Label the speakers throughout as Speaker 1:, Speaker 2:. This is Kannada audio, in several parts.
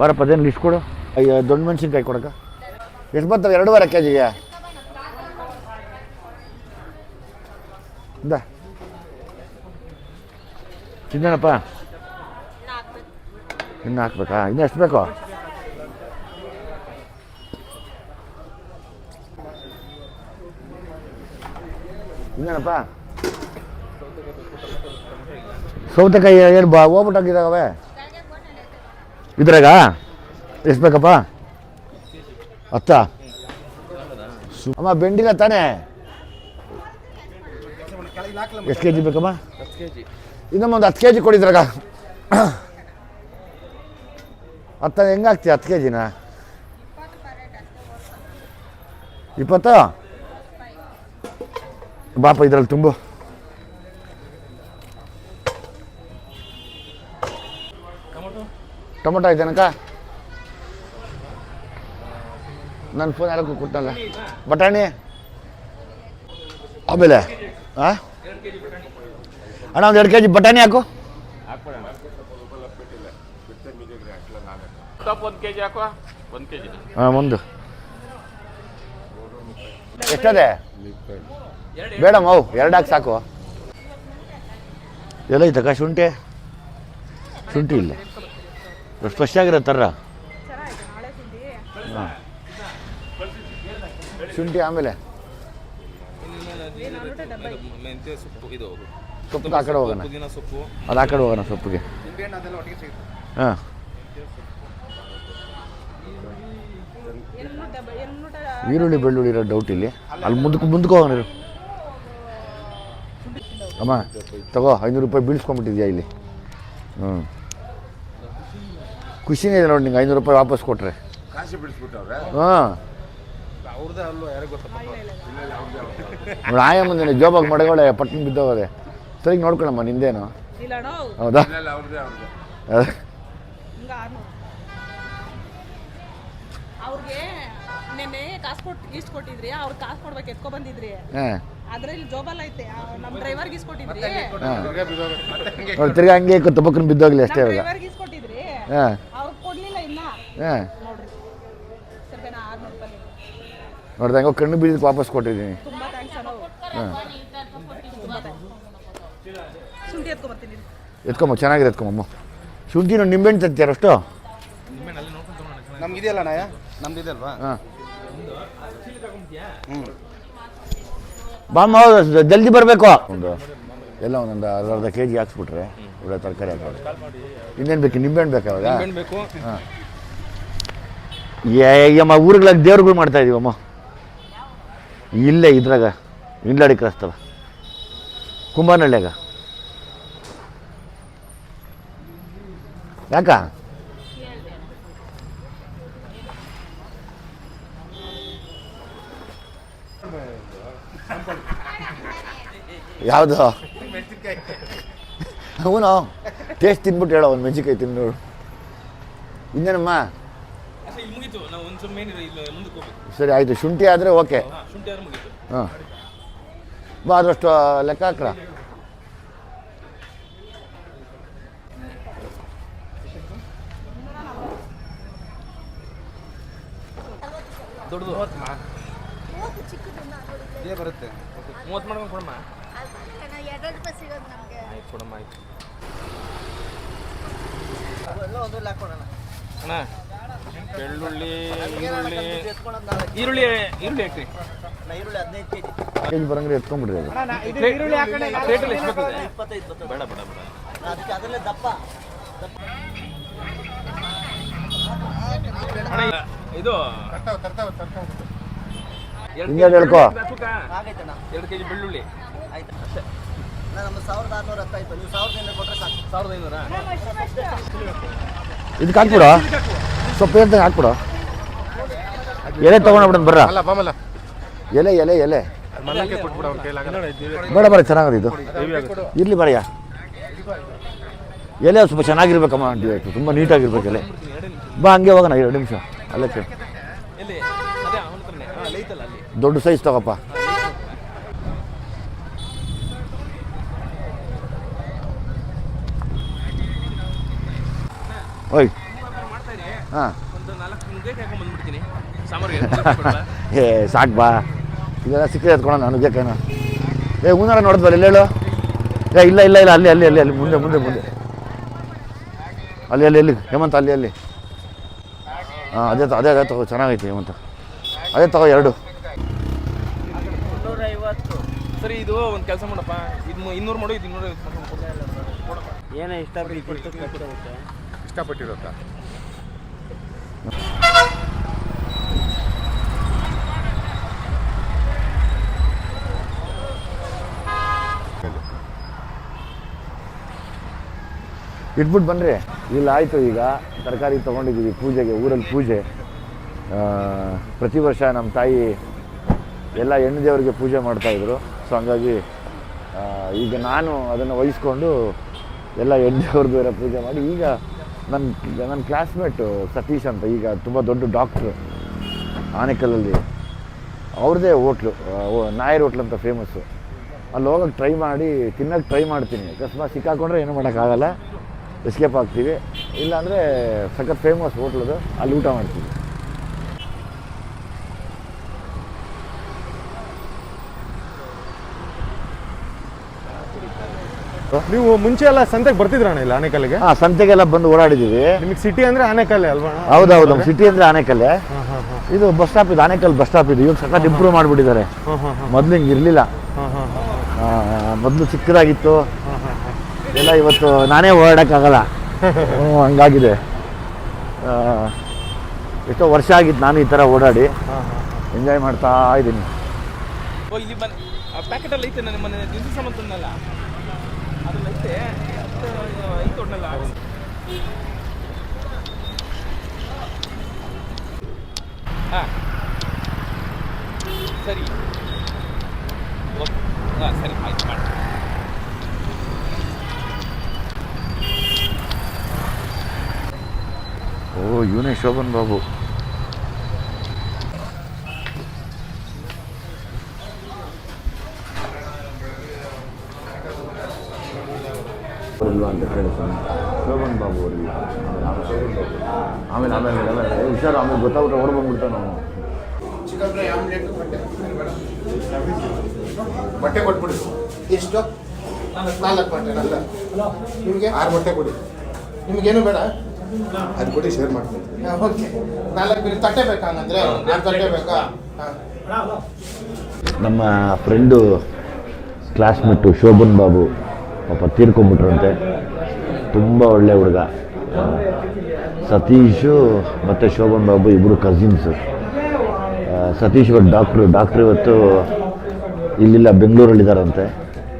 Speaker 1: ಬಾರಪ್ಪ, ಅದೇನು ಲಿಸ್ಟ್ ಕೊಡು. ಅಯ್ಯೋ ದೊಡ್ಡ ಮೆಣಸಿನ್ಕಾಯಿ ಕೊಡಕ ಎಷ್ಟು ಬರ್ತವೆ? ಎರಡೂವರೆ ಕೆ ಜಿಗೆ ಇಂದ ತಿನ್ನಪ್ಪ ಇನ್ನು ಹಾಕ್ಬೇಕಾ? ಇನ್ನು ಎಷ್ಟು ಬೇಕು? ಇನ್ನೇನಪ್ಪ ಸೌತೆಕಾಯಿ ಏನು ಬಾ ಹೋಗ್ಬಿಟ್ಟಾಗಿದ್ದಾವೆ ಇದ್ರಾಗ? ಎಷ್ಟು ಬೇಕಪ್ಪ? ಹತ್ತ? ಸು- ಅಮ್ಮ, ಬೆಂಡಿಲ್ಲ ತಾನೇ? ಎಷ್ಟು ಕೆ ಜಿ ಬೇಕಮ್ಮ? ಇನ್ನೊಮ್ಮೆ ಒಂದು ಹತ್ತು ಕೆ ಜಿ ಕೊಡಿದ್ರಾಗ ಹತ್ತ ಹೆಂಗಾಗ್ತೀಯ ಹತ್ತು ಕೆ ಜಿನ ಇಪ್ಪತ್ತು? ಬಾಪ, ಇದ್ರಲ್ಲಿ ತುಂಬು. ಟೊಮೊಟೊ ಐತೇನಕ್ಕ ನನ್ನ ಫೋನ್ ಯಾರಕ್ಕೂ ಕೊಟ್ಟಲ್ಲ. ಬಟಾಣಿ? ಆಮೇಲೆ ಹಾಂ ಅಣ್ಣ ಒಂದು ಎರಡು ಕೆ ಜಿ ಬಟಾಣಿ ಹಾಕು. ಹಾಂ ಒಂದು. ಎಷ್ಟದೆ? ಬೇಡ ಮಾವು ಎರಡು ಹಾಕಿ ಸಾಕು. ಎಲ್ಲ ಐತಕ್ಕ ಶುಂಠಿ? ಶುಂಠಿ ಇಲ್ಲ. ಎಷ್ಟು ಫ್ರೆಶ್ ಆಗಿರೋ ಥರ. ಹಾಂ ಶುಂಠಿ ಆಮೇಲೆ
Speaker 2: ಮೆಂತ್ಯ ಸೊಪ್ಪು ಇದು
Speaker 1: ಸೊಪ್ಪು ಆ ಕಡೆ ಹೋಗೋಣ.
Speaker 2: ಪುದೀನ ಸೊಪ್ಪು
Speaker 1: ಅದು ಆ ಕಡೆ ಹೋಗೋಣ ಸೊಪ್ಪಿಗೆ. ಹಾಂ. ಈರುಳ್ಳಿ ಬೆಳ್ಳುಳ್ಳಿ ಇರೋ ಡೌಟ್ ಇಲ್ಲಿ. ಅಲ್ಲಿ ಮುಂದಕ್ಕೆ ಮುಂದಕ್ಕೆ ಹೋಗೋಣ ಇರು. ಅಮ್ಮ ತಗೋ ಐನೂರು ರೂಪಾಯಿ ಬೀಳ್ಸ್ಕೊಂಬಿಟ್ಟಿದ್ಯಾ ಇಲ್ಲಿ? ಹ್ಞೂ ಖುಷಿನೇ ಇದೆ ನೋಡಿ ನಿಂಗೆ ಐನೂರು ರೂಪಾಯಿ ವಾಪಸ್
Speaker 3: ಕೊಟ್ಟರೆ ಬಿಡಿಸ್ಬಿಟ್ಟವ್ರೆ?
Speaker 1: ಹಾಂ.
Speaker 2: ಅವ್ರದ್ದೇ ಗೊತ್ತಪ್ಪ
Speaker 1: ನೋಡಿ ಆಯಮ್ಮಂದಿನ ಜೋಬಾಗಿ ಮಡಗೋಳೆ ಪಟ್ಟಣ ಬಿದ್ದೋಗದೆ. ಸರಿ ನೋಡ್ಕೊಳಮ್ಮ ನಿಂದೇನು ಹೌದಾ?
Speaker 4: ಅವ್ರಿಗೆ ನೆನ್ನೆ ಕಾಸು ಕೊಟ್ಟು ಈಸ್ಟ್ ಕೊಟ್ಟಿದ್ರಿ ಅವ್ರು ಕಾಸು ಕೊಡ್ಬೇಕು ಎತ್ಕೊ ಬಂದಿದ್ರಿ. ಜೋಬಲ್ ಐತೆ ಡ್ರೈವರ್ಗೆ ಇಸ್ಕೊಟ್ಟಿದ್ರಿ
Speaker 1: ತಿರ್ಗಾ ಹಂಗೆ ತುಪ್ಪಕ್ಕನ ಬಿದ್ದೋಗ್ಲಿ ಅಷ್ಟೇ ಇವಾಗ
Speaker 4: ಡ್ರೈವರ್ಗೆ ಇಸ್ಕೊಟ್ಟಿದ್ರಿ
Speaker 1: ಹಾಂ
Speaker 4: ಅವ್ರು ಕೊಡ್ಲಿಲ್ಲ ಇನ್ನ
Speaker 1: ಹಾಂ. ಕಣ್ಣು ಬೀಳಕ್ಕೆ ವಾಪಸ್ ಕೊಟ್ಟಿದ್ದೀನಿ.
Speaker 4: ತುಂಬಾ ಥ್ಯಾಂಕ್ಸ್ ಅಣ್ಣ
Speaker 1: ಹಾಂ. ಎತ್ಕೊಂಬ ಚೆನ್ನಾಗಿದೆ ಎತ್ಕೊಂಬಮ್ಮ ಶುಂಠಿ ನೋಡಿ ನಿಂಬೆಹಣ್ಣು ತಂತೀರ ಅಷ್ಟು?
Speaker 3: ನಮ್ಗಿದೆಯಲ್ಲ ನಾಯ ನಮ್ದಿದೆ ಅಲ್ವಾ?
Speaker 1: ಹಾಂ. ಬಾಮ್ಮ ಹೌದು, ಜಲ್ದಿ ಬರಬೇಕು. ಒಂದು ಎಲ್ಲ ಒಂದೊಂದು ಅರ್ಧ ಅರ್ಧ ಕೆ ಜಿ ಹಾಕ್ಸ್ಬಿಟ್ರೆ ಒಳ್ಳೆ ತರಕಾರಿ ಹಾಕೋದು ಇನ್ನೇನು ಬೇಕು ನಿಂಬೆಹಣ್ಣು ಬೇಕಾ ಅವಾಗ ಅಮ್ಮ, ಊರುಗಳಿಗೆ ದೇವ್ರುಗಳು ಮಾಡ್ತಾ ಇದೀವಮ್ಮ. ಇಲ್ಲೇ ಇದ್ರಾಗ ಇಂಡ್ಲಾಡಿ ಕ್ರಸ್ತವ. ಕುಂಬಾನಳ್ಳಿಯಾಗ. ಯಾಕ? ಯಾವುದು? ಅವನು? ಟೇಸ್ಟ್ ತಿನ್ಬಿಟ್ಟು ಹೇಳೋ ಒಂದು ಮೆಣಸಿನ್ಕಾಯಿ ತಿಂದು. ಇನ್ನೇನಮ್ಮ
Speaker 2: ಅಷ್ಟೇ ಇಲ್ಲಿ ಮುಗೀತು ನಾವು ಒಂದು ಸ್ವಲ್ಪ ಮೇನ್ ಇಲ್ಲಿ ಮುಂದಕ್ಕೆ ಹೋಗ್ಬೇಕು
Speaker 1: ಸರಿ ಆಯಿತು. ಶುಂಠಿ ಆದರೆ ಓಕೆ.
Speaker 2: ಹಾಂ ಶುಂಠಿ ಆದ್ರೆ ಮುಗೀತು.
Speaker 1: ಬಾ ಅದಷ್ಟು ಲೆಕ್ಕ ಹಾಕ್ರ.
Speaker 2: ದೊಡ್ಡದು.
Speaker 3: ಇದೇ ಬರುತ್ತೆ.
Speaker 2: ಮೂವತ್ತು ಮಾಡ್ಕೊಂಡು ಕೊಡಮ್ಮ. ಆಯ್ತು ಕೊಡಮ್ಮ ಆಯ್ತು. ಅಣ್ಣ ಬೆಳ್ಳುಳ್ಳಿ ಈರುಳ್ಳಿ. ಈರುಳ್ಳಿ ಈರುಳ್ಳಿ ಹಾಕ್ರಿ.
Speaker 1: ಕೆ ಜಿ ಬರಂಗ್ರೆ ಎತ್ಕೊಂಡ್ಬಿಡ್ರಿ ಅದು.
Speaker 2: ಪ್ಲೇಟಲ್ಲಿ ಎಷ್ಟು ಬರ್ತದೆ ಬೇಡ ಬೇಡ ಬೇಡ. ಅಣ್ಣ ಇದು ಎರಡು
Speaker 1: ಹಿಂಗೆ ಹೇಳ್ಕೊ.
Speaker 2: ಎರಡು ಕೆಜಿ ಬೆಳ್ಳುಳ್ಳಿ.
Speaker 5: ನಮ್ಮ ಸಾವಿರದ ಆರುನೂರ ಹತ್ತಾಯ್ತು ನೀವು ಸಾವಿರದ ಐನೂರು ಕೊಟ್ಟರೆ ಸಾಕು.
Speaker 2: ಸಾವಿರದ ಐನೂರ?
Speaker 1: ಇದಕ್ಕೆ ಹಾಕ್ಬಿಡು. ಸ್ವಲ್ಪ ಇರ್ತಂಗೆ ಹಾಕ್ಬಿಡು. ಎಲೆ ತೊಗೊಂಡ್ಬಿಡೋಣ ಬರ್ರ?
Speaker 3: ಅಲ್ಲ ಬಾಮಲ್ಲ.
Speaker 1: ಎಲೆ ಎಲೆ ಎಲೆ.
Speaker 3: ಕೊಟ್ಬಿಡು ಕೈಲಾಗ.
Speaker 1: ಬೇಡ ಬರ ಚೆನ್ನಾಗದ ಇದು. ಇರಲಿ ಬರಯ್ಯ. ಎಲೆ ಸ್ವಲ್ಪ ಚೆನ್ನಾಗಿರ್ಬೇಕಮ್ಮ ಆಂಟಿ ಆಯಿತು. ತುಂಬ ನೀಟಾಗಿರ್ಬೇಕು ಎಲೆ. ಬಾ ಹಂಗೆ ಹೋಗೋಣ ಎರಡು ನಿಮಿಷ. ಅಲ್ಲೇ ಕೇಳಿ. ದೊಡ್ಡ ಸೈಜ್ ತಗೋಪ್ಪ. ಓಯ್. ಹಾಂ.
Speaker 2: ಒಂದು ನಾಲ್ಕು ನುಗ್ಗೆ ಹಾಕೊಂಡ್ ಬಂದ್ಬಿಡ್ತೀನಿ. ಸಾಂಬಾರಿಗೆ
Speaker 1: ಏ ಸಾಕು ಬಾ. ಇದೆಲ್ಲ ಸಿಕ್ಕದೆ ಎತ್ಕೊಳ ನಾನು ಕೈನ ಏ ಹೂನಾರ ನೋಡಿದ್ವಲ್ಲ ಎಲ್ಲೇಳು ಏ ಇಲ್ಲ ಇಲ್ಲ ಇಲ್ಲ ಅಲ್ಲಿ ಅಲ್ಲಿ ಅಲ್ಲಿ ಅಲ್ಲಿ ಮುಂದೆ ಮುಂದೆ ಮುಂದೆ. ಅಲ್ಲಿ ಅಲ್ಲಿ ಅಲ್ಲಿ ಹೇಮಂತ ಅಲ್ಲಿ ಅಲ್ಲಿ. ಹಾಂ ಅದೇ ತಗೋ ಅದೇ ಅದೇ ತಗೋ ಚೆನ್ನಾಗೈತೆ ಹೇಮಂತ. ಅದೇ ತಗೋ ಎರಡು.
Speaker 2: ಸರಿ ಇದು ಒಂದು ಕೆಲಸ ಮಾಡಪ್ಪ. ಇದು ಇನ್ನೂರು ಮಾಡು ಇದು ಇನ್ನೂರ
Speaker 6: ಏನೋ ಇಷ್ಟ
Speaker 3: ಇಷ್ಟಪಟ್ಟಿರುತ್ತಾ
Speaker 1: ಇಟ್ಬಿಟ್ಟು ಬನ್ನಿರಿ ಇಲ್ಲ, ಆಯಿತು ಈಗ. ತರಕಾರಿ ತೊಗೊಂಡಿದ್ದೀವಿ, ಪೂಜೆಗೆ, ಊರಲ್ಲಿ ಪೂಜೆ. ಪ್ರತಿ ವರ್ಷ ನಮ್ಮ ತಾಯಿ ಎಲ್ಲ ಹೆಣ್ಣು ದೇವರಿಗೆ ಪೂಜೆ ಮಾಡ್ತಾಯಿದ್ರು ಸೊ ಹಂಗಾಗಿ ಈಗ ನಾನು ಅದನ್ನು ವಹಿಸ್ಕೊಂಡು ಎಲ್ಲ ಹೆಣ್ಣು ದೇವ್ರದ್ದು ಎಲ್ಲ ಪೂಜೆ ಮಾಡಿ, ಈಗ ನನ್ನ ನನ್ನ ಕ್ಲಾಸ್ಮೇಟು ಸತೀಶ್ ಅಂತ, ಈಗ ತುಂಬ ದೊಡ್ಡ ಡಾಕ್ಟ್ರು ಆನೆಕಲ್ಲಲ್ಲಿ. ಅವ್ರದ್ದೇ ಹೋಟ್ಲು ನಾಯರ್ ಹೋಟ್ಲ್ ಅಂತ ಫೇಮಸ್ಸು ಅಲ್ಲಿ ಹೋಗೋಕ್ಕೆ ಟ್ರೈ ಮಾಡಿ ತಿನ್ನೋಕ್ಕೆ ಟ್ರೈ ಮಾಡ್ತೀನಿ. ಅಕಸ್ಮಾತ್ ಸಿಕ್ಕಾಕೊಂಡ್ರೆ ಏನು ಮಾಡೋಕ್ಕಾಗಲ್ಲ. ಎಸ್ಕೇಪ್ ಆಗ್ತೀವಿ. ಇಲ್ಲಾಂದರೆ ಸಖತ್ ಫೇಮಸ್ ಹೋಟ್ಲದು ಅಲ್ಲಿ ಊಟ ಮಾಡ್ತೀವಿ.
Speaker 3: ನೀವು ಮುಂಚೆ ಎಲ್ಲ ಸಂತೆಗೆ ಬರ್ತಿದ್ರಣ ಇಲ್ಲ ಆನೆಕಲ್ಲಿಗೆ?
Speaker 1: ಹಾಂ ಸಂತೆಗೆಲ್ಲ ಬಂದು ಓಡಾಡಿದ್ದೀವಿ.
Speaker 3: ನಿಮಗೆ ಸಿಟಿ ಅಂದ್ರೆ ಆನೆಕಲ್ಲೆ ಅಲ್ವಾ ಹೌದು
Speaker 1: ಹೌದು ನಮ್ಮ ಸಿಟಿ ಅಂದರೆ ಆನೆಕಲ್ಲೆ.
Speaker 3: ಹಾಂ ಹಾಂ ಹಾಂ.
Speaker 1: ಇದು ಬಸ್ ಸ್ಟಾಪ್ ಇದು ಆನೆಕಲ್ ಬಸ್ ಸ್ಟಾಪ್ ಇದು. ಇವಾಗ ಸಖತ್ ಇಂಪ್ರೂವ್ ಮಾಡಿಬಿಟ್ಟಿದ್ದಾರೆ.
Speaker 3: ಹಾ ಹಾಂ ಹಾಂ.
Speaker 1: ಮೊದಲು ಹಿಂಗೆ ಇರಲಿಲ್ಲ.
Speaker 3: ಹಾಂ ಹಾಂ ಹಾಂ.
Speaker 1: ಮೊದಲು ಚಿಕ್ಕದಾಗಿತ್ತು. ಎಲ್ಲ ಇವತ್ತು ನಾನೇ ಓಡಾಡೋಕ್ಕಾಗಲ್ಲ ಹ್ಞೂ ಹಂಗಾಗಿದೆ. ಎಷ್ಟೋ ವರ್ಷ ಆಗಿತ್ತು ನಾನು ಈ ಥರ ಓಡಾಡಿ. ಎಂಜಾಯ್ ಮಾಡ್ತಾ ಇದ್ದೀನಿ.
Speaker 2: ಓ ಇಲ್ಲಿ ಬನ್ ಐತೆ ದಿನಸಿ ಸಾಮಾನು ತಂದಲ್ಲ ಹಾಂ. ಸರಿ ಓಕೆ ಹಾಂ ಸರಿ ಆಯ್ತು ಮಾಡಿ
Speaker 1: ಓ ಇವನೇ ಶೋಭನ್ ಬಾಬು. ಅಂತ ಶೋಭನ್ ಬಾಬು ಅವರಿಲ್ಲ ಆಮೇಲೆ ಆಮೇಲೆ ಆಮೇಲೆ ಆಮೇಲೆ. ಹುಷಾರು ಆಮೇಲೆ ಗೊತ್ತಾಗುತ್ತೆ ಓಡ್ ಬಂದ್ಬಿಡ್ತಾನೆ ಅವನು.
Speaker 7: ಬಟ್ಟೆ? ಕೊಟ್ಬಿಡಿ. ಎಷ್ಟು? ನಾಲ್ಕು ಬಟ್ಟೆ ನಲ್ಲ ನಿಮಗೆ? ಆರು ಬಟ್ಟೆ ಕೊಡಿ. ನಿಮಗೇನು ಬೇಡ? ಅದು ಕೂಡ ಶೇರ್ ಮಾಡ್ತೀನಿ. ಓಕೆ ನಾಲ್ಕು ಬಿಡಿ ತಟ್ಟೆ ಬೇಕಾ ಹಂಗಂದ್ರೆ? ನಾಲ್ಕು ತಟ್ಟೆ ಬೇಕಾ?
Speaker 1: ನಮ್ಮ ಫ್ರೆಂಡು ಕ್ಲಾಸ್ಮೇಟು ಶೋಭನ್ ಬಾಬು ಪಾಪ ತೀರ್ಕೊಂಬಿಟ್ರಂತೆ ತುಂಬ ಒಳ್ಳೆ ಹುಡುಗ. ಸತೀಶು ಮತ್ತು ಶೋಭನ್ ಬಾಬು ಇಬ್ಬರು ಕಸಿನ್ಸು ಸತೀಶ್ ಇವತ್ತು ಡಾಕ್ಟ್ರು ಡಾಕ್ಟ್ರು ಇವತ್ತು ಇಲ್ಲಿಲ್ಲ ಬೆಂಗಳೂರಲ್ಲಿದ್ದಾರಂತೆ.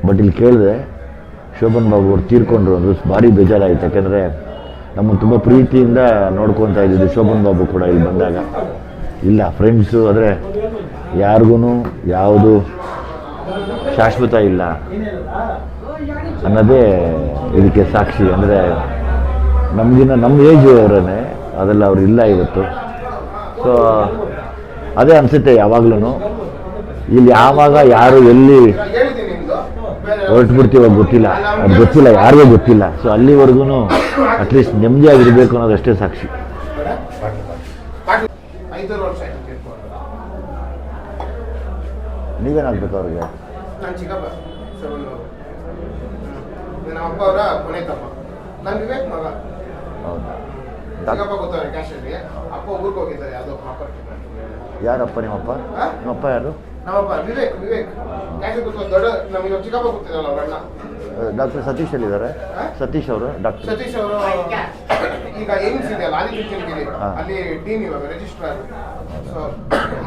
Speaker 1: ಬಟ್ ಇಲ್ಲಿ ಕೇಳಿದೆ ಶೋಭನ್ ಬಾಬು ಅವ್ರು ತೀರ್ಕೊಂಡ್ರು ಅಂದ್ರೆ ಭಾರಿ ಬೇಜಾರಾಯಿತು. ಯಾಕೆಂದರೆ ನಮ್ಮನ್ನು ತುಂಬ ಪ್ರೀತಿಯಿಂದ ನೋಡ್ಕೊತಾ ಇದ್ದಿದ್ದು ಶೋಭನ್ ಬಾಬು ಕೂಡ ಇಲ್ಲಿ ಬಂದಾಗ. ಇಲ್ಲ ಫ್ರೆಂಡ್ಸು ಆದರೆ ಯಾರಿಗೂ ಯಾವುದು ಶಾಶ್ವತ ಇಲ್ಲ ಅನ್ನೋದೇ ಇದಕ್ಕೆ ಸಾಕ್ಷಿ. ಅಂದರೆ ನಮಗಿನ್ನ ನಮ್ಮ ಏಜ್ ಅವರೇ ಅದೆಲ್ಲ ಅವ್ರು ಇಲ್ಲ ಇವತ್ತು. ಸೊ ಅದೇ ಅನಿಸುತ್ತೆ ಯಾವಾಗ್ಲೂ ಇಲ್ಲಿ ಯಾವಾಗ, ಯಾರು, ಎಲ್ಲಿ
Speaker 7: ಹೇಳಿದ್ದೀನಿ ನಿಮ್ದು
Speaker 1: ಹೊರಟು ಬಿಡ್ತೀವೋ ಗೊತ್ತಿಲ್ಲ. ಅದು ಗೊತ್ತಿಲ್ಲ ಯಾರಿಗೂ ಗೊತ್ತಿಲ್ಲ. ಸೊ ಅಲ್ಲಿವರೆಗೂ ಅಟ್ಲೀಸ್ಟ್ ನೆಮ್ಮದಿಯಾಗಿರಬೇಕು ಅನ್ನೋದಷ್ಟೇ ಸಾಕ್ಷಿ. ನೀವೇನಾಗಬೇಕು ಅವ್ರಿಗೆ?
Speaker 7: ನಾನು ಚಿಕ್ಕಪ್ಪ. ಸೆವೆನ್ ನಮ್ಮ ಅಪ್ಪ ಅವರ ಕೊನೆ ತಮ್ಮ. ನಾನು ವಿವೇಕ್ ಮಗ.
Speaker 1: ಹೌದಾ?
Speaker 7: ಚಿಕ್ಕಪ್ಪ ಗೊತ್ತವ್ರೆ ಕ್ಯಾಶಲ್ಲಿ ಅಪ್ಪ ಊರಿಗೆ ಹೋಗಿದ್ದಾರೆ ಯಾವುದೋ ಪ್ರಾಪರ್ಟಿ
Speaker 1: ಯಾರಪ್ಪ ನಿಮ್ಮಪ್ಪ? ನಿಮ್ಮಪ್ಪ ಯಾರು?
Speaker 7: ನಮ್ಮಪ್ಪ ವಿವೇಕ್ ವಿವೇಕ್ ಗೊತ್ತ ದೊಡ್ಡ ನಮಗೆ ಚಿಕ್ಕಪ್ಪ ಗೊತ್ತಿರಲ್ಲ ಅವ್ರ ಅಣ್ಣ?
Speaker 1: ಡಾಕ್ಟರ್ ಸತೀಶ್ ಎಲ್ಲಿದ್ದಾರೆ? ಸತೀಶ್ ಅವರು ಡಾಕ್ಟರ್.
Speaker 7: ಸತೀಶ್ ಅವರು ಈಗ ಏಮ್ಸ್ ಇದೆ ಅಲ್ಲ ಅಲ್ಲಿ
Speaker 1: ಟೀಮ್.
Speaker 7: ಅಲ್ಲಿ ಇವಾಗ ರಿಜಿಸ್ಟ್ರಾರ್ ಸೊ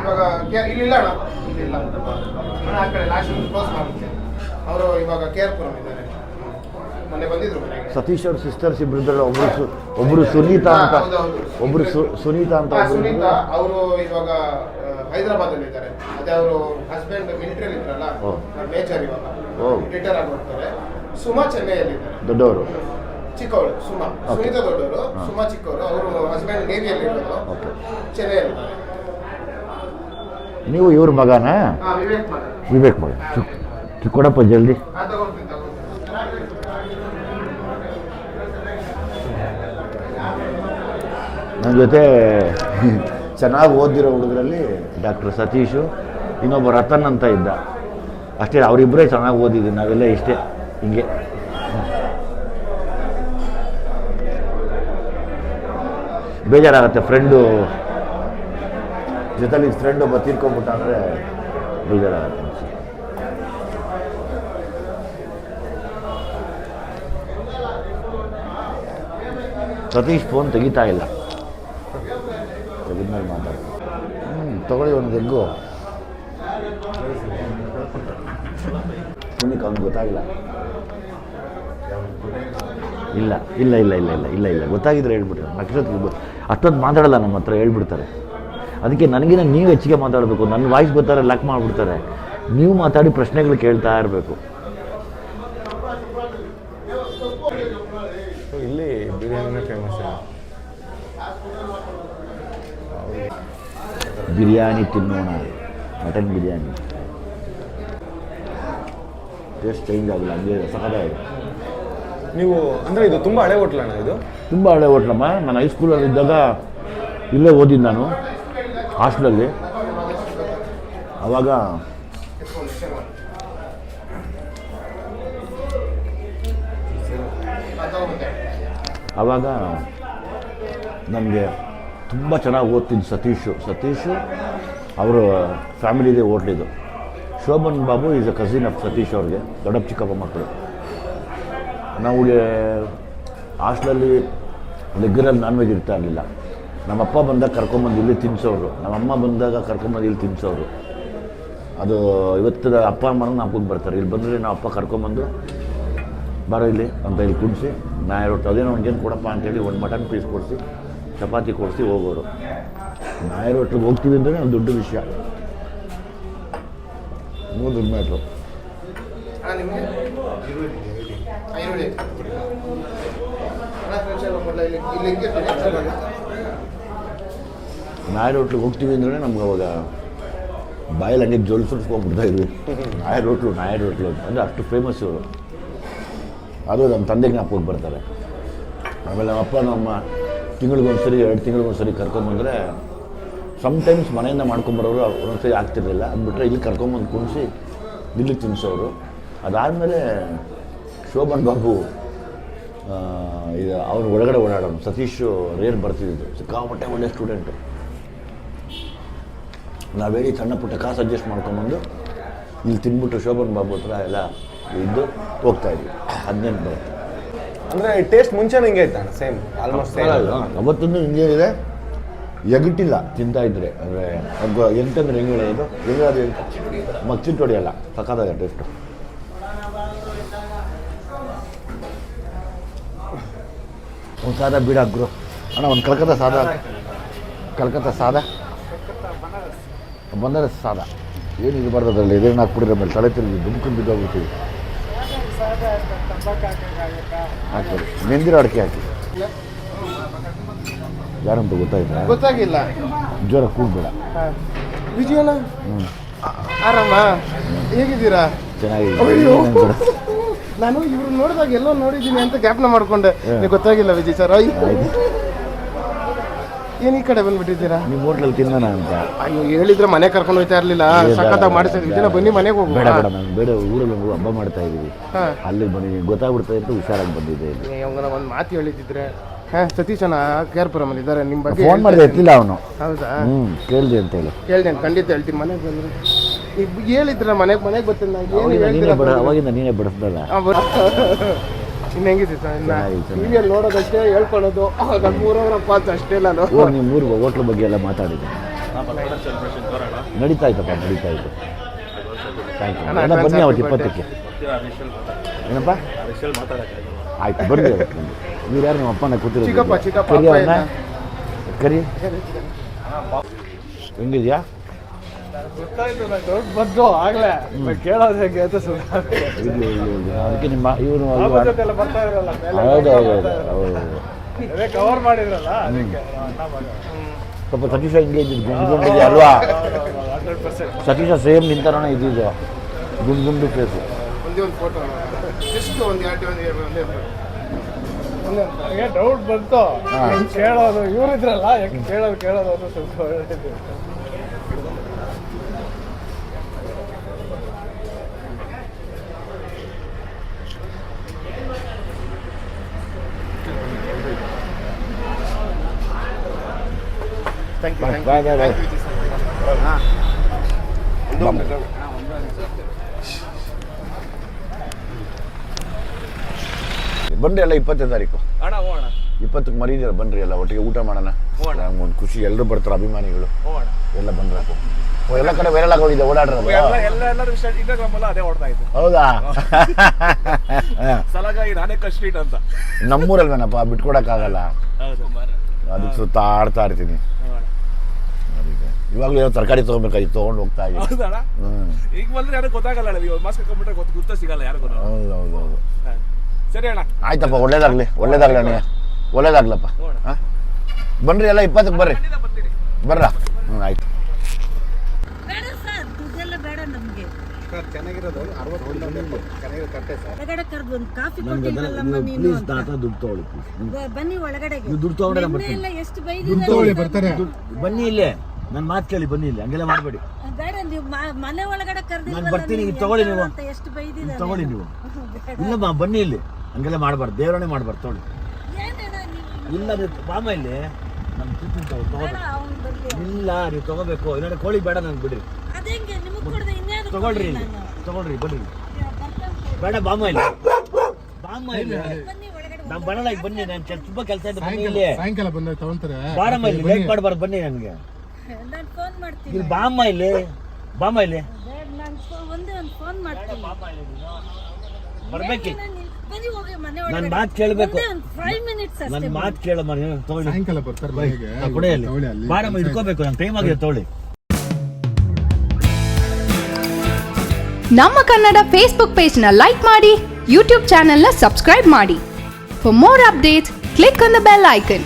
Speaker 7: ಇವಾಗ ಇಲ್ಲ ಇಲ್ಲಿಲ್ಲ ಅಣ್ಣ. ಇಲ್ಲಿಲ್ಲ. ಆ ಕಡೆ ಲಾಸ್ಟ್ ಕ್ಲೋಸ್ ಮಾಡುತ್ತೆ. ಅವರು ಇವಾಗ ಕೇರ್ ಪುರಂ ಇದ್ದಾರೆ
Speaker 1: ಸತೀಶ್ ಅವ್ರ ಸಿಸ್ಟರ್ಸ್ ಇಬ್ಬರಿದ್ರಲ್ಲ ಒಬ್ರು ಸು ಒಬ್ರು ಸುನೀತಾ ಅಂತ ಒಬ್ರು ಸು ಸುನೀತಾ ಅಂತ
Speaker 7: ಸುನೀತಾ ಅವರು ಇವಾಗ ಹೈದರಾಬಾದ್ ಅಲ್ಲಿ ಇದ್ದಾರೆ. ಅದೇ ಅವರು ಹಸ್ಬೆಂಡ್ ಮಿಲಿಟರಿ ಇದ್ರಲ್ಲ. ಮೇಜರ್ ಇವಾಗ. ರಿಟೈರ್ ಆಗಿ ಬರ್ತಾರೆ ಸುಮಾ ಚೆನ್ನೈಯಲ್ಲಿ ಇದ್ದಾರೆ.
Speaker 1: ದೊಡ್ಡವರು?
Speaker 7: ಚಿಕ್ಕವಳು ಸುಮಾ. ಸುನೀತಾ ದೊಡ್ಡವರು. ಸುಮಾ ಚಿಕ್ಕವರು. ಅವರು ಹಸ್ಬೆಂಡ್ ನೇವಿಯಲ್ಲಿ ಇರೋದು. ಚೆನ್ನೈಯಲ್ಲಿ
Speaker 1: ನೀವು ಇವ್ರ ಮಗನಾ?
Speaker 7: ವಿವೇಕ್ ಮಗ.
Speaker 1: ವಿವೇಕ್ ಕೊಡಪ್ಪ ಜಲ್ದಿ. ನನ್ನ ಜೊತೆ ಚೆನ್ನಾಗಿ ಓದಿರೋ ಹುಡುಗರಲ್ಲಿ ಡಾಕ್ಟರ್ ಸತೀಶು ಇನ್ನೊಬ್ಬ ರತನ್ ಅಂತ ಇದ್ದ. ಅಷ್ಟೇ ಅವರಿಬ್ಬರೇ ಚೆನ್ನಾಗಿ ಓದಿದ್ವಿ ನಾವೆಲ್ಲ ಇಷ್ಟೇ ಹಿಂಗೆ. ಬೇಜಾರಾಗುತ್ತೆ ಫ್ರೆಂಡು ಜೊತೆಲಿ ಫ್ರೆಂಡ್ ಒಬ್ಬ ತೀರ್ಕೊಂಬಿಟ್ಟ ಅಂದರೆ ಬೇಜಾರಾಗುತ್ತೆ ಸತೀಶ್ ಫೋನ್ ತೆಗಿತಾ ಇಲ್ಲ. ತೆಗಿದ್ಮೇಲೆ ಮಾತಾಡ ಹ್ಞೂ ತಗೊಳ್ಳಿ ಒಂದು ಎಗ್ಗು ಪುಣ್ಯಕ್ಕೆ ಅವ್ನಿಗೆ ಗೊತ್ತಾಗಿಲ್ಲ. ಇಲ್ಲ ಇಲ್ಲ ಇಲ್ಲ ಇಲ್ಲ ಇಲ್ಲ ಇಲ್ಲ ಇಲ್ಲ, ಗೊತ್ತಾಗಿದ್ರೆ ಹೇಳ್ಬಿಟ್ರೆ. ಅಷ್ಟೊತ್ತಿಗೆ ಅಷ್ಟೊಂದು ಮಾತಾಡಲ್ಲ ನಮ್ಮ ಹತ್ರ, ಹೇಳ್ಬಿಡ್ತಾರೆ. ಅದಕ್ಕೆ ನನಗಿನ ನೀವು ಹೆಚ್ಚಿಗೆ ಮಾತಾಡಬೇಕು. ನನ್ನ ವಾಯ್ಸ್ ಗೊತ್ತಾರೆ ಲಕ್ ಮಾಡಿಬಿಡ್ತಾರೆ. ನೀವು ಮಾತಾಡಿ ಪ್ರಶ್ನೆಗಳು ಕೇಳ್ತಾ ಇರಬೇಕು. ಬಿರಿಯಾನಿ ತಿನ್ನೋಣ. ಮಟನ್ ಬಿರಿಯಾನಿ. ಟೇಸ್ಟ್ ಚೇಂಜ್ ಆಗಿಲ್ಲ ಹಂಗೆ ಸಖತ್ತಾಗಿದೆ
Speaker 3: ನೀವು ಅಂದರೆ ಇದು ತುಂಬ ಹಳೆ ಹೋಟ್ಲಣ್ಣ ಇದು?
Speaker 1: ತುಂಬ ಹಳೆ ಹೋಟ್ಲಮ್ಮ ನಾನು ಹೈಸ್ಕೂಲಲ್ಲಿ ಇದ್ದಾಗ ಇಲ್ಲೇ ಓದಿದ್ದು ನಾನು ಹಾಸ್ಟೆಲಲ್ಲಿ ಆವಾಗ ಆವಾಗ ನನಗೆ ತುಂಬ ಚೆನ್ನಾಗಿ ಓದ್ತೀನಿ ಸತೀಶು. ಸತೀಶು ಅವರು ಫ್ಯಾಮಿಲಿದೆ ಓಟ್ಲಿದು Shobhan Babu is a cousin of Satish ಅವ್ರಿಗೆ, ದೊಡ್ಡಪ್ಪ ಚಿಕ್ಕಪ್ಪ ಮಕ್ಕಳು. ನಾವು ಹಾಸ್ಟ್ಲಲ್ಲಿ ಲೆಗ್ಗರಲ್ಲಿ ನಾನ್ ವೆಜ್ ಇರ್ತಾ ಇರಲಿಲ್ಲ. ನಮ್ಮಪ್ಪ ಬಂದಾಗ ಕರ್ಕೊಂಬಂದು ಇಲ್ಲಿ ತಿನ್ಸೋರು. ನಮ್ಮಮ್ಮ ಬಂದಾಗ ಕರ್ಕೊಂಬಂದು ಇಲ್ಲಿ ತಿನ್ಸೋರು. ಅದು ಇವತ್ತು ಅಪ್ಪ ಅಮ್ಮನ ನಾಲ್ಕು ಬರ್ತಾರೆ. ಇಲ್ಲಿ ಬಂದರೆ ನಾವು ಅಪ್ಪ ಕರ್ಕೊಂಬಂದು ಬರೋ ಇಲ್ಲಿ ಅಂತ ಇಲ್ಲಿ ಕುಡಿಸಿ, ನಾ ಇರೋ ಅದೇನೋ ಏನು ಕೊಡಪ್ಪ ಅಂತೇಳಿ ಒಂದು ಮಟನ್ ಪೀಸ್ ಕೊಡಿಸಿ ಚಪಾತಿ ಕೊಡಿಸಿ ಹೋಗೋರು. ನಾಯರ ರೊಟ್ಟಿಗೆ ಹೋಗ್ತೀವಿ ಅಂದರೆ ಒಂದು ದೊಡ್ಡ ವಿಷಯ. ಮೂರು ದೊಡ್ಡ ಮ್ಯಾಟ್ರು.
Speaker 7: ನಿಮಗೆ? ಈರುಳ್ಳಿ ಇಲ್ಲಿ ಇಲ್ಲಿ ಹಿಂಗೆ
Speaker 1: ನಾಯಿ ರೋಟ್ಲಿಗೆ ಹೋಗ್ತೀವಿ ಅಂದ್ರೆ ನಮ್ಗೆ ಅವಾಗ ಬಾಯಲ್ಲಿ ಹಂಗೆ ಜೋಲ್ ಸುರಿಸ್ಕೊಂಡ್ಬಿಡ್ತಾ ಇದ್ವಿ. ನಾಯರ್ ಹೋಟ್ಲು ನಾಯರ್ ಹೋಟ್ಲು ಅಂತ ಅಂದರೆ ಅಷ್ಟು ಫೇಮಸ್ ಇವರು. ಅದು ನಮ್ಮ ತಂದೆಗೆ ಜ್ಞಾಪಕಕ್ಕೆ ಬರ್ತಾರೆ. ಆಮೇಲೆ ನಮ್ಮ ಅಪ್ಪ ನಮ್ಮ ತಿಂಗಳಿಗೊಂದ್ಸರಿ, ಎರಡು ತಿಂಗಳಿಗೊಂದ್ಸರಿ ಕರ್ಕೊಂಬಂದರೆ ಸಮ್ಟೈಮ್ಸ್ ಮನೆಯಿಂದ ಮಾಡ್ಕೊಂಬರೋರು ಒಂದೊಂದ್ಸರಿ ಆಗ್ತಿರ್ಲಿಲ್ಲ. ಅದು ಬಿಟ್ಟರೆ ಇಲ್ಲಿ ಕರ್ಕೊಂಬಂದು ಕುಣಿಸಿ ಇಲ್ಲಿ ತಿನ್ನಿಸೋರು ಅದಾದಮೇಲೆ ಶೋಭನ್ ಬಾಬು ಇದು ಅವ್ರು ಒಳಗಡೆ ಓಡಾಡೋನು ಸತೀಶ್ ರೇರ್ ಬರ್ತಿದ್ದು ಸಿಕ್ಕಾಪಟ್ಟೆ ಒಳ್ಳೆ ಸ್ಟೂಡೆಂಟು ನಾವೇಳಿ ಸಣ್ಣ ಪುಟ್ಟ ಕಾಸು ಅಡ್ಜಸ್ಟ್ ಮಾಡ್ಕೊಂಬಂದು ಇಲ್ಲಿ ತಿನ್ಬಿಟ್ಟು ಶೋಭನ್ ಬಾಬು ಹತ್ರ ಎಲ್ಲ ಇದ್ದು ಹೋಗ್ತಾಯಿದ್ವಿ ಹದಿನೆಂಟು ಬರುತ್ತೆ.
Speaker 3: ಅಂದರೆ ಟೇಸ್ಟ್ ಮುಂಚೆನೇ ಹಿಂಗೆ ಇತ್ತು ಸೇಮ್ ಆಲ್ಮೋಸ್ಟ್ ಸೇಮ್
Speaker 1: ಅವತ್ತೊಂದು ಇದೆ ಎಗಟಿಲ್ಲ, ತಿಂತಾ ಇದ್ರೆ, ಅಂದರೆ ಎಂತಂದ್ರೆ ಹೆಂಗೆ ಹೇಳೋದು ಎಂಟ ಮಚ್ಚಿಟ್ಟು ಹೊಡಿಯಲ್ಲ ಸಕ್ಕತ್ತಾಗ ಟೇಸ್ಟು ಒಂದು ಸಾದ ಬೀಡ ಗುರು ಅಣ್ಣ, ಒಂದು ಕಲ್ಕತ್ತಾ ಸಾದ ಕಲ್ಕತ್ತಾ ಸಾದ? ಬಂದರೆ ಸಾದ. ಏನು ಇದು ಬರ್ತದಲ್ಲ, ಇದೇನು ಹಾಕ್ಬಿಡಿದ್ರೆ ಮೇಲೆ ತಲೆ ತಿರುಗಿ ದುಮ್ಕೊಂಡು ಬಿದ್ದೋಗ್ಬಿಡ್ತೀವಿ. ಹಾಕ್ಬಿಡಿ. ನೆಂದಿರೋ ಅಡಿಕೆ ಹಾಕಿ. ಯಾರಂತ ಗೊತ್ತಾಯ್ತಾ?
Speaker 7: ಗೊತ್ತಾಗಿಲ್ಲ.
Speaker 1: ಜ್ವರ ಕೂಡ್ಬೇಡ
Speaker 7: ವಿಜಯನ ಆರಾಮ? ಹೇಗಿದ್ದೀರಾ?
Speaker 1: ಚೆನ್ನಾಗಿದೆ.
Speaker 7: ನಾನು ಇವ್ರು ನೋಡಿದಾಗ ಎಲ್ಲೋ ನೋಡಿದ್ದೀನಿ ಅಂತ ಜ್ಞಾಪನ ಮಾಡ್ಕೊಂಡೆ. ಗೊತ್ತಾಗಿಲ್ಲ ವಿಜಯ್ ಸರ್.
Speaker 1: ಆಯ್ತು.
Speaker 7: ಏನ್ ಈ ಕಡೆ ಬಂದ್ಬಿಟ್ಟಿದ್ದೀರಾ?
Speaker 1: ನಿಮ್ಮ ಹೋಟ್ಲಲ್ಲಿ ತಿನ್ನೋಣ ಅಂತ.
Speaker 7: ಅಯ್ಯೋ ಹೇಳಿದ್ರೆ ಮನೆ ಕರ್ಕೊಂಡು ಹೋಗ್ತಾ ಇರ್ಲಿಲ್ಲ. ಸಖತ್ತಾಗಿ
Speaker 1: ಬೇಡ,
Speaker 7: ಮಾಡಿಸಿದ್ವಿ ಬನ್ನಿ ಮನೆಗೆ ಹೋಗ್ಬೇಡ
Speaker 1: ಬೇಡ ಬೇಡ ನಾನು ಬೇಡ ಊರಲ್ಲಿ ಹೋಗಿ ಹಬ್ಬ ಮಾಡ್ತಾ ಇದ್ದೀವಿ.
Speaker 7: ಹಾ.
Speaker 1: ಅಲ್ಲಿ ಬಂದಿದ್ದೀನಿ ಗೊತ್ತಾಗ್ಬಿಡ್ತಾ ಇತ್ತು ಹುಷಾರಾಗಿ ಬಂದಿದ್ದೆ ಇಲ್ಲಿ.
Speaker 7: ಅವನ ಒಂದು ಮಾತು ಹೇಳಿದ್ದಿದ್ರೆ. ಹಾ ಸತೀಶನ ಕೇರ್ಪುರಮಲ್ಲಿ ಇದ್ದಾರೆ ನಿಮ್ಮ ಬಗ್ಗೆ
Speaker 1: ಫೋನ್ ಮಾಡಿದೆ ಎತ್ತಿಲ್ಲ ಅವನು.
Speaker 7: ಹೌದಾ?
Speaker 1: ಹ್ಞೂ ಕೇಳಿದೆ ಅಂತ ಹೇಳಿ.
Speaker 7: ಹೇಳ್ತೇನೆ ಖಂಡಿತ ಹೇಳ್ತೀನಿ ಮನೆಗೆ ಬಂದ್ರೆ. ಈಗ ಹೇಳಿದ್ರ ಮನೆಗೆ ಮನೆಗೆ ಬರ್ತೀನಿ ನಾನು. ಏನು
Speaker 1: ಅವಾಗಿಂದ ನೀನೇ ಬಡ ಅವಾಗಿಂದ ನೀನೇ ಬಡಿಸ್ದಲ್ಲ.
Speaker 7: ಇನ್ನು ಹೆಂಗಿದೆ ಸರ್? ಇನ್ನ
Speaker 1: ಚೆನ್ನಾಗಿದೆ, ಚೆನ್ನಾಗಿದೆ.
Speaker 7: ಟಿವಿಯಲ್ಲಿ ನೋಡೋದಷ್ಟೇ ಹೇಳ್ಕೊಳ್ಳೋದು. ಅಂತ ಅಷ್ಟೇ ನಾನು.
Speaker 1: ಓ ನಿಮ್ಮ ಊರು ಹೋಟ್ಲ್ ಬಗ್ಗೆ ಎಲ್ಲ ಮಾತಾಡಿದ್ದೆ. ನಡೀತಾ ಇತ್ತಪ್ಪ ನಡೀತಾ ಇತ್ತು. ಥ್ಯಾಂಕ್ ಯು
Speaker 7: ಅಣ್ಣ,
Speaker 1: ಬನ್ನಿ ಅವತ್ತು ಇಪ್ಪತ್ತಕ್ಕೆ. ಏನಪ್ಪ? ಆಯ್ತು ಬರ್ರಿ ಅವತ್ತು ಬಂದು. ನೀವು ಯಾರು ನಿಮ್ಮ ಅಪ್ಪನ ಕೂತಿರೋದು?
Speaker 7: ಚಿಕ್ಕಪ್ಪ, ಚಿಕ್ಕಪ್ಪ,
Speaker 1: ಕರಿ?
Speaker 7: ಅಪ್ಪ
Speaker 1: ಅವ್ರನ್ನ. ಕರಿ ಹೆಂಗಿದ್ಯಾ?
Speaker 3: ಬಂದು ಆಗಲೇ ಕೇಳೋದು ಹೇಗೆ ಅಂತ.
Speaker 1: ಅದಕ್ಕೆ ನಿಮ್ಮ ಇವನು
Speaker 3: ಬರ್ತಾ ಇರಲ್ಲ
Speaker 1: ಹೌದು ಹೌದು ಹೌದು
Speaker 3: ಅದೇ ಕವರ್ ಮಾಡಿದ್ರಲ್ಲ
Speaker 1: ಸ್ವಲ್ಪ ಸತೀಶ ಹಿಂಗೆ ಇದ್ದಿದ್ದು ಅಲ್ವಾ
Speaker 3: ಹಂಡ್ರೆಡ್ ಪರ್ಸೆಂಟ್
Speaker 1: ಸತೀಶ ಸೇಮ್ ನಿಂತರೋಣ ಇದ್ದಿದ್ದು ಗುಂಡು ಗುಂಡು ಫೇಸು
Speaker 7: ಒಂದೇ ಒಂದು ಫೋಟೋ ಎಷ್ಟು ಒಂದು ಎರಡು ಒಂದು ಒಂದೇ
Speaker 8: ನನಗೆ ಡೌಟ್ ಬಂತು ಕೇಳೋದು ಇವ್ರು ಇವರಿದ್ರಲ್ಲ ಯಾಕೆ ಕೇಳೋದು ಕೇಳೋದು ಅಂತ ಸ್ವಲ್ಪ
Speaker 1: ಬಾಯ್ ಬಾಯ್ ಬಾಯ್ ಬನ್ರಿ ಎಲ್ಲ ಇಪ್ಪತ್ತನೇ ತಾರೀಕು. ಇಪ್ಪತ್ತಕ್ಕೆ ಮರೀದಿರ ಬನ್ರಿ ಎಲ್ಲ ಒಟ್ಟಿಗೆ ಊಟ ಮಾಡೋಣ. ಒಂದು ಖುಷಿ ಎಲ್ಲರೂ ಬರ್ತಾರೆ ಅಭಿಮಾನಿಗಳು. ಎಲ್ಲ ಬಂದ್ರ ಓ ಎಲ್ಲ ಕಡೆ ವೈರಲ್ ಆಗೋಗಿದೆ ಓಡಾಡ್ರ
Speaker 2: ಎಲ್ಲ ಎಲ್ಲ ಎಲ್ಲರೂ ಇನ್ಸ್ಟಾಗ್ರಾಮ್ ಎಲ್ಲ ಅದೇ ಓಡ್ತಾ
Speaker 1: ಹೌದಾ?
Speaker 2: ಸಲಾಗಿ ನಾನೇ ಸ್ಟ್ರೀಟ್ ಅಂತ.
Speaker 1: ನಮ್ಮೂರಲ್ವೇನಪ್ಪ ಬಿಟ್ಕೊಡಕ್ಕಾಗಲ್ಲ.
Speaker 2: ಹೌದು.
Speaker 1: ಸುತ್ತ ಸುತ್ತಾಡ್ತಾ ಇರ್ತೀನಿ. ಅದಕ್ಕೆ ಇವಾಗಲೂ ಏನೋ ತರಕಾರಿ ತೊಗೊಬೇಕಾಗಿತ್ತು ತೊಗೊಂಡು ಹೋಗ್ತಾ ಇದ್ದೀನಿ.
Speaker 2: ಹೌದಣ್ಣ? ಈಗ ಬಂದ್ರೆ ಯಾರು ಗೊತ್ತಾಗಲ್ಲ ಅಣ್ಣ ನೀವು ಮಾಸ್ಕ್ ಹಾಕೊಂಡ್ಬಿಟ್ರೆ ಗೊತ್ತು ಗುರ್ತ ಸಿಗಲ್ಲ ಯಾರು
Speaker 1: ಹೌದು ಹೌದು ಹೌದು.
Speaker 2: ಸರಿ ಅಣ್ಣ.
Speaker 1: ಆಯ್ತಪ್ಪ ಒಳ್ಳೇದಾಗ್ಲಿ ಒಳ್ಳೇದಾಗ್ಲಿ ಅಣ್ಣ. ಒಳ್ಳೇದಾಗ್ಲಪ್ಪ. ಹಾಂ? ಬನ್ರಿ ಎಲ್ಲ ಇಪ್ಪತ್ತಕ್ಕೆ ಬರ್ರಿ. ಬರ್ರಾ? ಹ್ಞೂ ಆಯ್ತು.
Speaker 9: ಬೇಡ ಸರ್ ದುಡ್ಡೆಲ್ಲ ಬೇಡ ನಮ್ಗೆ.
Speaker 3: ಚೆನ್ನಾಗಿರೋದು ಅರವತ್ತೊಂದು ಚೆನ್ನಾಗಿರೋ ತಟ್ಟೆ ಸರ್.
Speaker 9: ಒಳಗಡೆ ಕರೆದು ಒಂದು ಕಾಫಿ ಕೊಟ್ಟಿಲ್ವಲ್ಲಮ್ಮ ನೀನು ಅಂತ.
Speaker 1: ದುಡ್ಡು ತೊಗೊಳ್ಳಿ
Speaker 9: ಬ- ಬನ್ನಿ ಒಳಗಡೆಗೆ.
Speaker 1: ದುಡ್ಡು ತಗೊಂಡ್ರೆ
Speaker 9: ಎಷ್ಟು ಬೈದಿದ್ದಾರೆ
Speaker 7: ಬರ್ತಾರೆ.
Speaker 1: ಬನ್ನಿ ಇಲ್ಲೇ. ನನ್ನ ಮಾತು ಕೇಳಿ ಬನ್ನಿ ಇಲ್ಲಿ ಹಂಗೆಲ್ಲ ಮಾಡಬೇಡಿ.
Speaker 9: ಬೇಡ ನೀವು ಮ- ಮನೆ ಒಳಗಡೆ
Speaker 1: ನಾನ್ ಬರ್ತೀನಿ, ತಗೊಳ್ಳಿ ನೀವು.
Speaker 9: ಅಂತ ಎಷ್ಟು
Speaker 1: ತಗೊಳ್ಳಿ ನೀವು. ಇಲ್ಲಮ್ಮ ಬನ್ನಿ ಇಲ್ಲಿ. ಹಂಗೆಲ್ಲ ಮಾಡಬಾರ್ದು ದೇವರನ್ನೇ ಮಾಡಬಾರ್ದು ತಗೊಳ್ಳಿ.
Speaker 9: ಏನೇನ ನೀವು?
Speaker 1: ಇಲ್ಲ ನೀವು ಬಾಮ ಇಲ್ಲಿ. ನಮ್ಮ ತಿಂತೀನಿ ತಗೋ ತಗೋಬೇಕು.
Speaker 9: ಅವ್ನು ಬರ್ಲಿ
Speaker 1: ಇಲ್ಲ ನೀವು ತಗೋಬೇಕು. ಇಲ್ಲ ಕೋಳಿ ಬೇಡ ನನ್ಗೆ ಬಿಡ್ರಿ.
Speaker 9: ಅದೇಂಗೆ ನಿಮಗೆ ಕೊಡದೆ ಇನ್ಯಾರು
Speaker 1: ತಗೊಳ್ರಿ ಇಲ್ಲಿ. ತಗೊಳ್ರಿ ಬನ್ರಿ ಬೇಡ ಬಾಮ ಇಲ್ಲಿ. ಬಾಮ ಇಲ್ಲಿ.
Speaker 9: ಬನ್ನಿ. ಒಳಗಡೆ
Speaker 1: ನಾವು ಬರಲ್ಲ ಈಗ ಬನ್ನಿ ನಾನು ತುಂಬಾ ಕೆಲಸ ಇದೆ ಬನ್ನಿ ಇಲ್ಲಿ.
Speaker 7: ಸಾಯಂಕಾಲ ಬಂದಾಗ ತಗೊಂತಾರೆ.
Speaker 1: ಬಾರಮ್ಮ ಇಲ್ಲಿ ಲೇಟ್ ಮಾಡಬಾರ್ದು ಬನ್ನಿ ನನಗೆ
Speaker 9: ನಾನು ಫೋನ್ ಮಾಡ್ತೀನಿ.
Speaker 1: ಇಲ್ಲಿ ಬಾಮ್ಮ ಇಲ್ಲಿ. ಬಾಮ್ಮ ಇಲ್ಲಿ.
Speaker 9: ಬೇಡ ನಾನು ಒಂದೇ ಒಂದು ಫೋನ್ ಮಾಡ್ತೀನಿ.
Speaker 1: ಬರ್ಬೇಕು
Speaker 9: ಏನೇನ ನೀನ್- ಬನ್ನಿ ಹೋಗಿ ಮನೆ
Speaker 1: ನನ್ನ
Speaker 9: ಒಳಗಡೆ
Speaker 1: ಮಾತು ಕೇಳಬೇಕು.
Speaker 9: ಒಂದೇ ಒಂದು ಫೈವ್ ಮಿನಿಟ್ಸ್
Speaker 1: ನನ್ನ
Speaker 9: ಅಷ್ಟೇ
Speaker 1: ಮಾತು ಕೇಳಮ್ಮ ನೀವು ತಗೊಳ್ಳಿ.
Speaker 7: ಸಾಯಂಕಾಲ ಬರ್ತಾರೆ ಮನೆಗೆ.
Speaker 1: ಕೊಡಿ ಅಲ್ಲಿ.
Speaker 7: ತಗೊಳ್ಳಿ ಅಲ್ಲಿ.
Speaker 1: ಬಾರಮ್ಮ ಇಟ್ಕೋಬೇಕು ಟೈಮ್ ಆಗಿದೆ ತಗೊಳ್ಳಿ.
Speaker 10: ನಮ್ಮ ಕನ್ನಡ ಫೇಸ್ಬುಕ್ ಪೇಜ್ನ ಲೈಕ್ ಮಾಡಿ ಯೂಟ್ಯೂಬ್ ಚಾನೆಲ್ನ ಸಬ್ಸ್ಕ್ರೈಬ್ ಮಾಡಿ. For more updates click on the bell icon